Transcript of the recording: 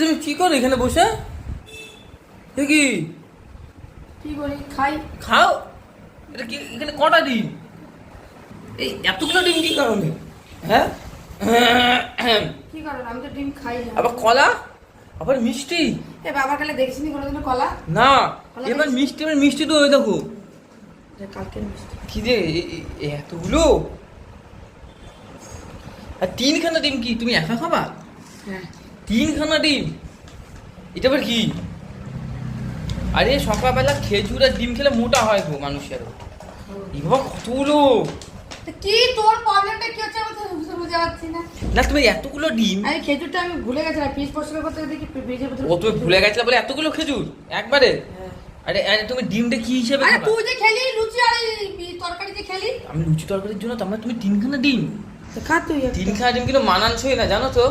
তুমি কি করো এখানে বসে? কি? কি করি? খাই। খাও? এটা কি এখানে কটা ডিম? এই এতগুলো ডিম কি কারণে? হ্যাঁ? কি কারণ? আমি তো ডিম খাই না। আবার কলা? আবার মিষ্টি? এ বাবার কালে দেখছিনি কোনোদিনও কলা? না। এবার মিষ্টি? এবার মিষ্টি তো ওই দেখো। কালকের মিষ্টি। কি এ এতগুলো? আর তিনখানা ডিম কি তুমি একা খাবা? হ্যাঁ। তিনখানা ডিম? এটা আবার কি? আরে সকালবেলা খেজুর আর ডিম খেলে মোটা হয় গো মানুষের। এই বাবা কতগুলো কি তোর প্রবলেমটা কি হচ্ছে? আমি তো বুঝতে পারছি না। না তুমি এতগুলো ডিম আমি খেজুরটা আমি ভুলে গেছিলাম। পিস পরিষ্কার করতে দেখি ও তুমি ভুলে গেছিলে বলে এতগুলো খেজুর? একবারে? হ্যাঁ। আরে আরে তুমি ডিমটা কি হিসেবে আরে তুই যে খেলি লুচি আর তরকারি যে খেলি? আমি লুচি তরকারির জন্য তো আমরা তুমি তিনখানা ডিম? খা তুই তিনখানা ডিম কিন্তু মানানছই না জানো তো?